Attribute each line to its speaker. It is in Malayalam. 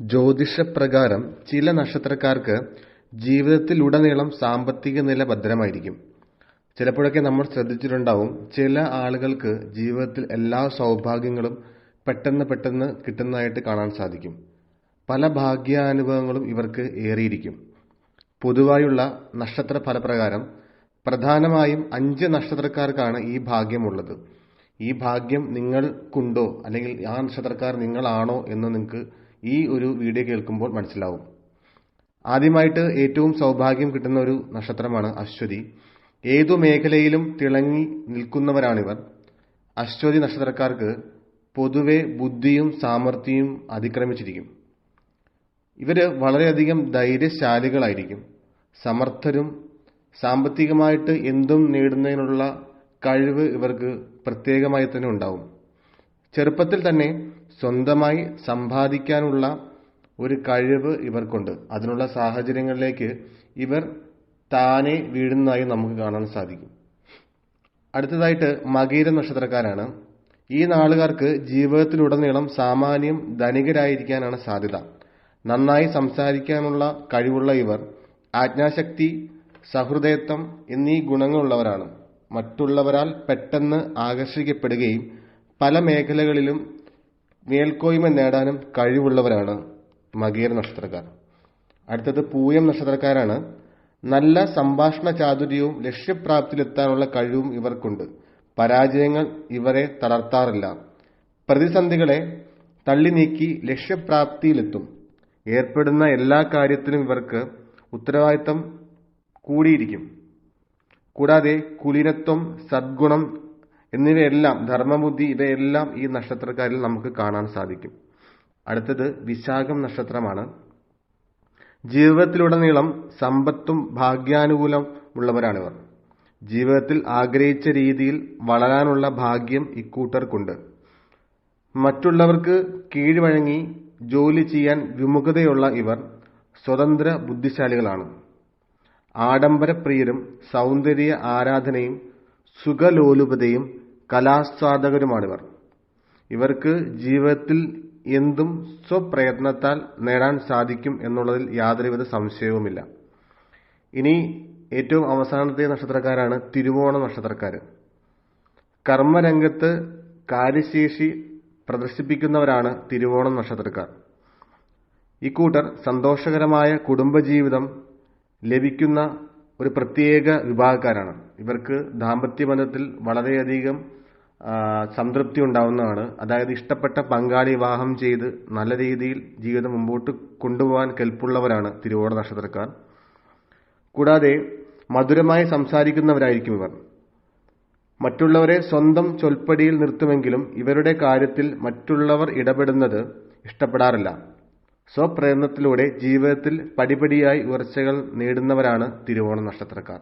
Speaker 1: ജ്യോതിഷപ്രകാരം ചില നക്ഷത്രക്കാർക്ക് ജീവിതത്തിലുടനീളം സാമ്പത്തിക നില ഭദ്രമായിരിക്കും. ചിലപ്പോഴൊക്കെ നമ്മൾ ശ്രദ്ധിച്ചിട്ടുണ്ടാവും ചില ആളുകൾക്ക് ജീവിതത്തിൽ എല്ലാ സൗഭാഗ്യങ്ങളും പെട്ടെന്ന് പെട്ടെന്ന് കിട്ടുന്നതായിട്ട് കാണാൻ സാധിക്കും. പല ഭാഗ്യാനുഭവങ്ങളും ഇവർക്ക് ഏറിയിരിക്കും. പൊതുവായുള്ള നക്ഷത്ര ഫലപ്രകാരം പ്രധാനമായും അഞ്ച് നക്ഷത്രക്കാർക്കാണ് ഈ ഭാഗ്യമുള്ളത്. ഈ ഭാഗ്യം നിങ്ങൾക്കുണ്ടോ അല്ലെങ്കിൽ ആ നക്ഷത്രക്കാർ നിങ്ങളാണോ എന്ന് നിങ്ങൾക്ക് ഈ ഒരു വീഡിയോ കേൾക്കുമ്പോൾ മനസ്സിലാവും. ആദ്യമായിട്ട് ഏറ്റവും സൗഭാഗ്യം കിട്ടുന്ന ഒരു നക്ഷത്രമാണ് അശ്വതി. ഏതു മേഖലയിലും തിളങ്ങി നിൽക്കുന്നവരാണിവർ. അശ്വതി നക്ഷത്രക്കാർക്ക് പൊതുവെ ബുദ്ധിയും സാമർഥ്യവും അതിക്രമിച്ചിരിക്കും. ഇവർ വളരെയധികം ധൈര്യശാലികളായിരിക്കും. സമർത്ഥരും സാമ്പത്തികമായിട്ട് എന്തും നേടുന്നതിനുള്ള കഴിവ് ഇവർക്ക് പ്രത്യേകമായി തന്നെ ഉണ്ടാവും. ചെറുപ്പത്തിൽ തന്നെ സ്വന്തമായി സമ്പാദിക്കാനുള്ള ഒരു കഴിവ് ഇവർക്കുണ്ട്. അതിനുള്ള സാഹചര്യങ്ങളിലേക്ക് ഇവർ താനെ വീഴുന്നതായി നമുക്ക് കാണാൻ സാധിക്കും. അടുത്തതായിട്ട് മകീര നക്ഷത്രക്കാരാണ്. ഈ നാളുകാർക്ക് ജീവിതത്തിലുടനീളം സാമാന്യം ധനികരായിരിക്കാനാണ് സാധ്യത. നന്നായി സംസാരിക്കാനുള്ള കഴിവുള്ള ഇവർ ആജ്ഞാശക്തി, സഹൃദയത്വം എന്നീ ഗുണങ്ങളുള്ളവരാണ്. മറ്റുള്ളവരാൽ പെട്ടെന്ന് ആകർഷിക്കപ്പെടുകയും പല മേഖലകളിലും മേൽക്കോയ്മ നേടാനും കഴിവുള്ളവരാണ് മകീർ നക്ഷത്രക്കാർ. അടുത്തത് പൂയം നക്ഷത്രക്കാരാണ്. നല്ല സംഭാഷണ ചാതുര്യവും ലക്ഷ്യപ്രാപ്തിയിലെത്താനുള്ള കഴിവും ഇവർക്കുണ്ട്. പരാജയങ്ങൾ ഇവരെ തളർത്താറില്ല. പ്രതിസന്ധികളെ തള്ളി നീക്കി ലക്ഷ്യപ്രാപ്തിയിലെത്തും. ഏർപ്പെടുന്ന എല്ലാ കാര്യത്തിലും ഇവർക്ക് ഉത്തരവാദിത്തം കൂടിയിരിക്കും. കൂടാതെ കുലീനത്വം, സദ്ഗുണം എന്നിവയെല്ലാം ധർമ്മബുദ്ധി ഇവയെല്ലാം ഈ നക്ഷത്രക്കാരിൽ നമുക്ക് കാണാൻ സാധിക്കും. അടുത്തത് വിശാഖം നക്ഷത്രമാണ്. ജീവിതത്തിലുടനീളം സമ്പത്തും ഭാഗ്യാനുകൂലം ഉള്ളവരാണിവർ ജീവിതത്തിൽ ആഗ്രഹിച്ച രീതിയിൽ വളരാനുള്ള ഭാഗ്യം ഇക്കൂട്ടർക്കുണ്ട്. മറ്റുള്ളവർക്ക് കീഴ്വഴങ്ങി ജോലി ചെയ്യാൻ വിമുഖതയുള്ള ഇവർ സ്വതന്ത്ര ബുദ്ധിശാലികളാണ്. ആഡംബരപ്രിയരും സൗന്ദര്യ ആരാധനയും സുഖലോലുപതയും കലാസ്വാദകരുമാണിവർ. ഇവർക്ക് ജീവിതത്തിൽ എന്തും സ്വപ്രയത്നത്താൽ നേടാൻ സാധിക്കും എന്നുള്ളതിൽ യാതൊരുവിധ സംശയവുമില്ല. ഇനി ഏറ്റവും അവസാനത്തെ നക്ഷത്രക്കാരാണ് തിരുവോണ നക്ഷത്രക്കാർ കർമ്മരംഗത്ത് കാര്യശേഷി പ്രദർശിപ്പിക്കുന്നവരാണ് തിരുവോണം നക്ഷത്രക്കാർ. ഇക്കൂട്ടർ സന്തോഷകരമായ കുടുംബജീവിതം ലഭിക്കുന്ന ഒരു പ്രത്യേക വിഭാഗക്കാരാണ്. ഇവർക്ക് ദാമ്പത്യ ദാമ്പത്യബന്ധത്തിൽ വളരെയധികം സംതൃപ്തി ഉണ്ടാവുന്നതാണ്. അതായത് ഇഷ്ടപ്പെട്ട പങ്കാളി വിവാഹം ചെയ്ത് നല്ല രീതിയിൽ ജീവിതം മുമ്പോട്ട് കൊണ്ടുപോകാൻ കെൽപ്പുള്ളവരാണ് തിരുവോണ നക്ഷത്രക്കാർ. കൂടാതെ മധുരമായി സംസാരിക്കുന്നവരായിരിക്കും ഇവർ. മറ്റുള്ളവരെ സ്വന്തം ചൊൽപ്പടിയിൽ നിർത്തുമെങ്കിലും ഇവരുടെ കാര്യത്തിൽ മറ്റുള്ളവർ ഇടപെടുന്നത് ഇഷ്ടപ്പെടാറില്ല. സ്വപ്രയത്നത്തിലൂടെ ജീവിതത്തിൽ പടിപടിയായി ഉയർച്ചകൾ നേടുന്നവരാണ് തിരുവോണ നക്ഷത്രക്കാർ.